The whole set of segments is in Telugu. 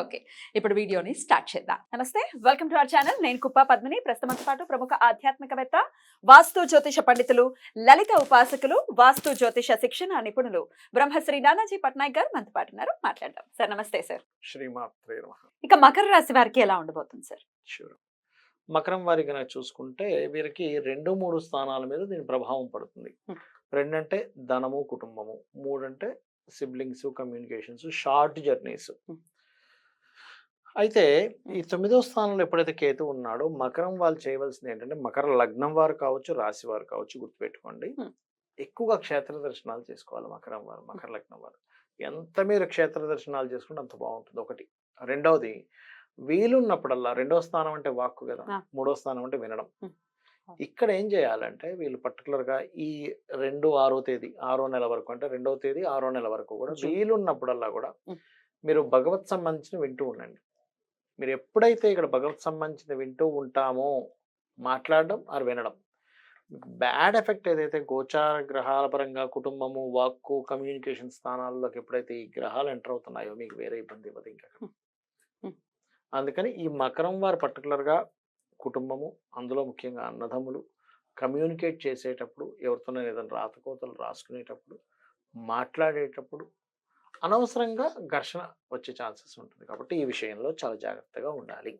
ఓకే ఇప్పుడు వీడియోని స్టార్ట్ చేద్దాం. నమస్తే వెల్కమ్ టు అవర్ ఛానల్. నేను కుప్ప పద్మిని. ప్రస్తుతంతో పాటు ప్రముఖ ఆధ్యాత్మికవేత్త వాస్తు జ్యోతిష పండితులు లలిత ఉపాసకులు వాస్తు జ్యోతిష శిక్షణ నిపుణులు బ్రహ్మశ్రీ నానాజీ పట్నాయక్ గారు మనతో పాటు ఉన్నారు. మాట్లాడదాం. సార్ నమస్తే సార్. ఇక మకర రాశి వారికి ఎలా ఉండబోతుంది సార్? మకరం వారి కనుక చూసుకుంటే వీరికి రెండు మూడు స్థానాల మీద దీని ప్రభావం పడుతుంది. రెండంటే ధనము కుటుంబము. మూడంటే సిబ్లింగ్స్ కమ్యూనికేషన్స్ షార్ట్ జర్నీస్. అయితే ఈ తొమ్మిదో స్థానంలో ఎప్పుడైతే కేతు ఉన్నాడో మకరం వాళ్ళు చేయవలసింది ఏంటంటే మకర లగ్నం వారు కావచ్చు రాశి వారు కావచ్చు గుర్తుపెట్టుకోండి. ఎక్కువగా క్షేత్ర దర్శనాలు చేసుకోవాలి మకరం వారు మకర లగ్నం వారు ఎంత మీరు క్షేత్ర దర్శనాలు చేసుకుంటే అంత బాగుంటుంది ఒకటి రెండవది వీలున్నప్పుడల్లా రెండో స్థానం అంటే వాక్కు కదా. మూడో స్థానం అంటే వినడం. ఇక్కడ ఏం చేయాలంటే వీళ్ళు particular గా ఈ రెండు ఆరో తేదీ ఆరో నెల వరకు అంటే రెండో తేదీ ఆరో నెల వరకు కూడా. వీలున్నప్పుడల్లా కూడా. మీరు భగవత్ సంబంధించిన వింటూ ఉండండి మీరు ఎప్పుడైతే ఇక్కడ భగవత్ సంబంధించిన వింటూ ఉంటామో మాట్లాడడం ఆర్ వినడం. బ్యాడ్ ఎఫెక్ట్ ఏదైతే గోచార గ్రహాల పరంగా కుటుంబము వాక్కు కమ్యూనికేషన్ స్థానాల్లోకి ఎప్పుడైతే ఈ గ్రహాలు ఎంటర్ అవుతున్నాయో మీకు వేరే ఇబ్బంది ఇవ్వదు ఇంకా. అందుకని ఈ మకరం వారు పర్టికులర్గా కుటుంబము అందులో ముఖ్యంగా అన్నదమ్ములు కమ్యూనికేట్ చేసేటప్పుడు ఎవరితోనో ఏదైనా రాతకోతలు రాసుకునేటప్పుడు మాట్లాడేటప్పుడు అనవసరంగా ఘర్షణ వచ్చే ఛాన్సెస్ ఉంటుంది. కాబట్టి ఈ విషయంలో చాలా జాగ్రత్తగా ఉండాలి.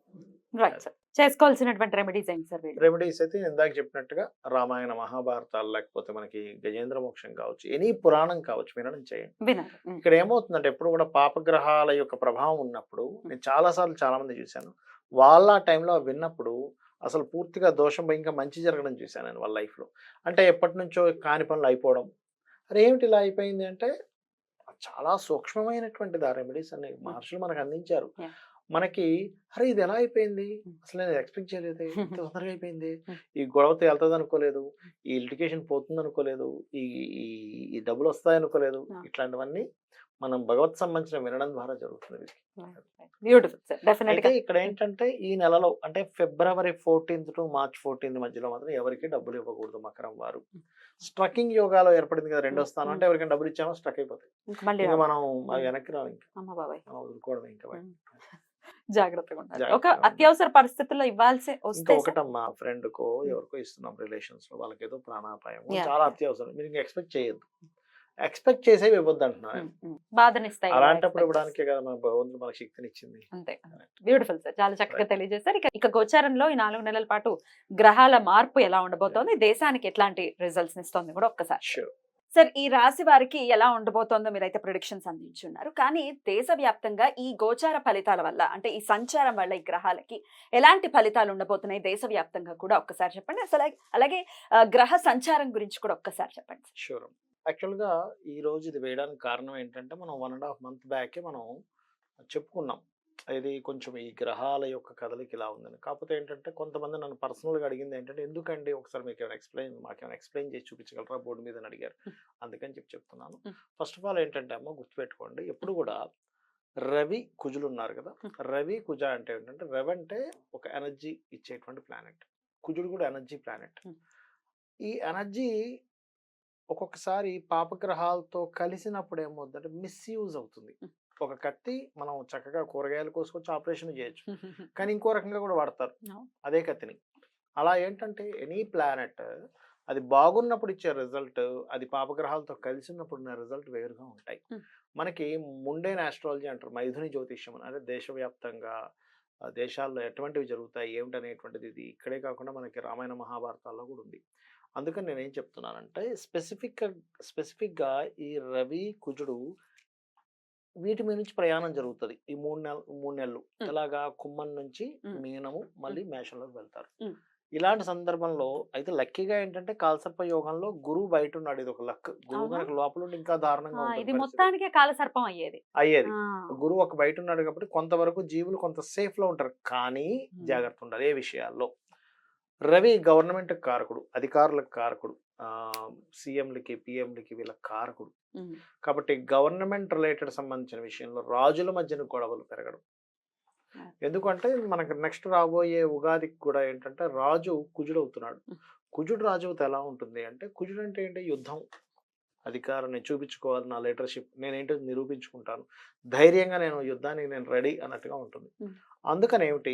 Right sir. చేసుకోవాల్సినటువంటి రెమెడీస్ ఏంటి సార్ రెమెడీస్ అయితే నేను ఇందాక చెప్పినట్టుగా రామాయణ మహాభారతాలు లేకపోతే మనకి గజేంద్ర మోక్షం కావచ్చు ఎనీ పురాణం కావచ్చు వినడం చేయండి. ఇక్కడ ఏమవుతుందంటే ఎప్పుడు కూడా పాపగ్రహాల యొక్క ప్రభావం ఉన్నప్పుడు నేను చాలాసార్లు చాలా మంది చూశాను. వాళ్ళ టైంలో విన్నప్పుడు అసలు పూర్తిగా దోషం ఇంకా మంచి జరగడం చూశాను నేను వాళ్ళ లైఫ్లో. అంటే ఎప్పటి నుంచో కాని పనులు అయిపోవడం. అరే ఏమిటి ఇలా అయిపోయింది అంటే చాలా సూక్ష్మమైనటువంటిది ఆ రెమెడీస్ అన్ని మహర్షులు మనకు అందించారు. మనకి అరే ఇది ఎలా అయిపోయింది. అసలు నేను ఎక్స్పెక్ట్ చేయలేదు. ఇంత తొందరగా అయిపోయింది. ఈ గొడవతో వెళ్తుంది అనుకోలేదు. ఈ లిటికేషన్ పోతుంది అనుకోలేదు ఈ ఈ- డబ్బులు వస్తాయి అనుకోలేదు Yeah. ఇట్లాంటివన్నీ మనం భగవత్ సంబంధించిన వినడం ద్వారా జరుగుతుంది బ్యూటిఫుల్ సార్ ఇక్కడ ఏంటంటే ఈ నెలలో అంటే February fourteenth to March fourteenth మధ్యలో మాత్రం ఎవరికి డబ్బులు ఇవ్వకూడదు మకరం వారు. స్ట్రకింగ్ యోగాలో ఏర్పడింది కదా రెండో స్థానం అంటే ఎవరికైనా డబ్బులు ఇచ్చామో స్ట్రక్ అయిపోతాయి. ఇంక రావు. మనం వెనక్కి రావు ఇంకా. వదులుకోవడం ఇంకా. జాగ్రత్తగా ఉండాలి. ఒక. అత్యవసర పరిస్థితుల్లో ఇవ్వాల్సి వస్తే ఒకటమ్మా ఫ్రెండ్ కో ఎవరికో ఇస్తున్నాం రిలేషన్స్లో వాళ్ళకి ఏదో ప్రాణాపాయం. చాలా అత్యవసరం. మీరు ఇంకా ఎక్స్పెక్ట్ చేయొద్దు. ఎక్స్పెక్ట్ చేసేవి ఇవ్వద్దు అంటున్నాను. బాధనిస్తాయి అలాంటప్పుడు ఇవ్వడానికే కదా మన భగవంతుడు మనకు శక్తిని ఇచ్చింది అంతే. బ్యూటిఫుల్ సార్ చాలా చక్కగా తెలియజేస్తారు ఇక ఇక గోచారంలో ఈ నాలుగు నెలల పాటు గ్రహాల మార్పు ఎలా ఉండబోతోంది? దేశానికి ఎట్లాంటి రిజల్ట్స్ ఇస్తుంది కూడా ఒక్కసారి. సార్ ఈ రాశి వారికి ఎలా ఉండబోతోందో మీరైతే ప్రొడిక్షన్స్ అందించున్నారు. కానీ దేశవ్యాప్తంగా ఈ గోచార ఫలితాల వల్ల అంటే ఈ సంచారం వల్ల ఈ గ్రహాలకి ఎలాంటి ఫలితాలు ఉండబోతున్నాయి? దేశవ్యాప్తంగా కూడా ఒక్కసారి చెప్పండి. అసలు అలాగే- గ్రహ సంచారం గురించి కూడా ఒక్కసారి చెప్పండి. షూర్ యాక్చువల్గా ఈ రోజు ఇది వేయడానికి కారణం ఏంటంటే మనం వన్ అండ్ హాఫ్ మంత్ బ్యాకే మనం చెప్పుకున్నాం. ఇది కొంచెం ఈ గ్రహాల యొక్క కదలిక ఇలా ఉందని. కాకపోతే ఏంటంటే కొంతమంది నన్ను పర్సనల్గా అడిగింది ఏంటంటే ఎందుకండి ఒకసారి మీకు ఏమైనా ఎక్స్ప్లెయిన్ మాకేమైనా ఎక్స్ప్లెయిన్ చేసి చూపించగలరా బోర్డు మీద? అడిగారు. అందుకని చెప్పి చెప్తున్నాను. ఫస్ట్ ఆఫ్ ఆల్ ఏంటంటే అమ్మ గుర్తుపెట్టుకోండి ఎప్పుడు కూడా రవి కుజులు ఉన్నారు కదా. రవి కుజ అంటే ఏంటంటే రవి అంటే ఒక ఎనర్జీ ఇచ్చేటువంటి ప్లానెట్. కుజుడు కూడా ఎనర్జీ ప్లానెట్. ఈ ఎనర్జీ ఒక్కొక్కసారి పాపగ్రహాలతో కలిసినప్పుడు ఏమవుతుందంటే మిస్యూజ్ అవుతుంది. ఒక కత్తి మనం చక్కగా కూరగాయలు కోసుకొచ్చి ఆపరేషన్ చేయొచ్చు. కానీ ఇంకో రకంగా కూడా వాడతారు. అదే కత్తిని. అలా ఏంటంటే ఎనీ ప్లానెట్ అది బాగున్నప్పుడు ఇచ్చే రిజల్ట్ అది పాపగ్రహాలతో కలిసి ఉన్నప్పుడు ఉన్న రిజల్ట్ వేరుగా ఉంటాయి. మనకి ముండేన్ ఆస్ట్రాలజీ అంటారు. మైథుని జ్యోతిష్యం అని అంటే దేశవ్యాప్తంగా దేశాల్లో ఎటువంటివి జరుగుతాయి ఏమిటనేటువంటిది ఇది ఇక్కడే కాకుండా మనకి రామాయణ మహాభారతాల్లో కూడా ఉంది. అందుకని నేను ఏం చెప్తున్నానంటే స్పెసిఫిక్ స్పెసిఫిక్గా ఈ రవి కుజుడు వీటి మీద నుంచి ప్రయాణం జరుగుతుంది. ఈ మూడు నెల మూడు నెలలు. ఎలాగా? కుమ్మం నుంచి. మీనము మళ్ళీ మేషంలోకి వెళ్తారు. ఇలాంటి సందర్భంలో అయితే లక్కీగా ఏంటంటే కాల్సర్ప యోగంలో గురువు బయట ఉన్నాడు ఇది ఒక లక్. గురువు? కనుక లోపల ఇంకా దారుణంగా ఇది. మొత్తానికే కాలసర్పం అయ్యేది. అయ్యేది. గురువు ఒక బయట ఉన్నాడు కాబట్టి కొంతవరకు జీవులు కొంత సేఫ్లో ఉంటారు. కానీ. జాగ్రత్త ఉండాలి ఏ విషయాల్లో. రవి గవర్నమెంట్ కారకుడు అధికారులకు కారకుడు సీఎంలకి పిఎంలకి వీళ్ళ కారకుడు. కాబట్టి గవర్నమెంట్ రిలేటెడ్ సంబంధించిన విషయంలో రాజుల మధ్యన గొడవలు పెరగడం. ఎందుకంటే మనకి నెక్స్ట్ రాబోయే ఉగాదికి కూడా ఏంటంటే రాజు కుజుడు అవుతున్నాడు Mm. కుజుడు రాజు ఎలా ఉంటుంది అంటే కుజుడు అంటే ఏంటి? యుద్ధం. అధికారాన్ని చూపించుకోవాలి నా లీడర్షిప్ నేనేంటో నిరూపించుకుంటాను. ధైర్యంగా నేను యుద్ధానికి నేను రెడీ అన్నట్టుగా ఉంటుంది. అందుకని ఏమిటి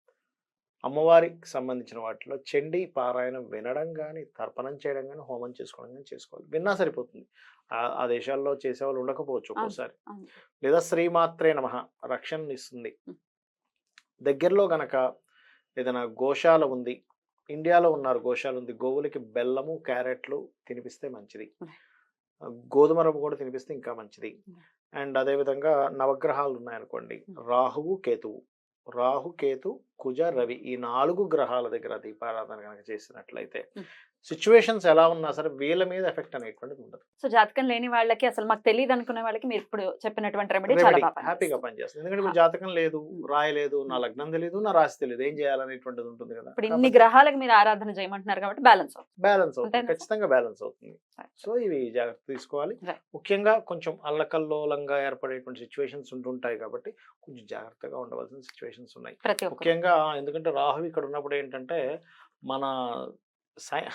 అమ్మవారికి సంబంధించిన వాటిలో చండీ పారాయణం వినడం కానీ తర్పణం చేయడం కానీ హోమం చేసుకోవడం కానీ చేసుకోవాలి విన్నా సరిపోతుంది ఆ- ఆ దేశాల్లో చేసేవాళ్ళు ఉండకపోవచ్చు ఒక్కోసారి. లేదా శ్రీమాత్రే నమ రక్షణ ఇస్తుంది. దగ్గరలో గనక ఏదైనా గోశాల ఉంది ఇండియాలో ఉన్నారు గోశాల ఉంది గోవులకి బెల్లము క్యారెట్లు తినిపిస్తే మంచిది. గోధుమ రవ్వ కూడా తినిపిస్తే ఇంకా మంచిది. అండ్ అదేవిధంగా నవగ్రహాలు ఉన్నాయనుకోండి. రాహువు కేతువు రాహుకేతు కుజ రవి ఈ నాలుగు గ్రహాల దగ్గర దీపారాధన కనుక చేసినట్లయితే సిచ్యువేషన్స్ ఎలా ఉన్నా సరే వీళ్ళ మీద ఎఫెక్ట్ అనేటువంటిది ఉండదు సో జాతకం లేని వాళ్ళకి అసలు మాకు తెలియదు అనుకునే వాళ్ళకి మీరు ఇప్పుడు చెప్పినటువంటి రెమెడీ హ్యాపీగా పనిచేస్తుంది. ఎందుకంటే ఇప్పుడు జాతకం లేదు. రాయలేదు నా. లగ్నం తెలియదు నా రాశి తెలియదు ఏం చేయాలనేటువంటిది ఉంటుంది కదా ఇప్పుడు ఇన్ని గ్రహాలకు మీరు ఆరాధన చేయమంటున్నారు కాబట్టి బ్యాలెన్స్ అవుతుంది బ్యాలెన్స్ అవుతుంది? ఖచ్చితంగా బ్యాలెన్స్ అవుతుంది సో ఇవి జాగ్రత్త తీసుకోవాలి. ముఖ్యంగా కొంచెం అల్లకల్లోలంగా ఏర్పడేటువంటి సిచ్యువేషన్స్ ఉంటుంటాయి కాబట్టి కొంచెం జాగ్రత్తగా ఉండవలసిన సిచ్యువేషన్స్ ఉన్నాయి ముఖ్యంగా ఎందుకంటే రాహు ఇక్కడ ఉన్నప్పుడు ఏంటంటే మన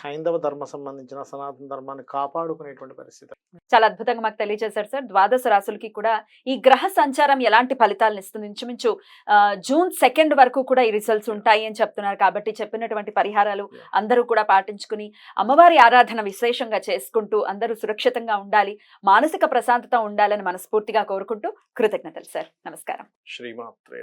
హైందవ ధర్మ సంబంధించిన సనాతన ధర్మాన్ని కాపాడుకునేటువంటి పరిస్థితి. చాలా అద్భుతంగా మాకు తెలియజేశారు సార్. ద్వాదశ రాసులకి కూడా ఈ గ్రహ సంచారం ఎలాంటి ఫలితాలను ఇస్తుంది? ఇంచుమించు జూన్ సెకండ్ వరకు కూడా ఈ రిజల్ట్స్ ఉంటాయి అని చెప్తున్నారు. కాబట్టి చెప్పినటువంటి పరిహారాలు. అందరూ కూడా పాటించుకుని అమ్మవారి ఆరాధన విశేషంగా చేసుకుంటూ అందరూ సురక్షితంగా ఉండాలి మానసిక ప్రశాంతత ఉండాలని మనస్ఫూర్తిగా కోరుకుంటూ కృతజ్ఞతలు సార్. నమస్కారం. శ్రీమాత్రే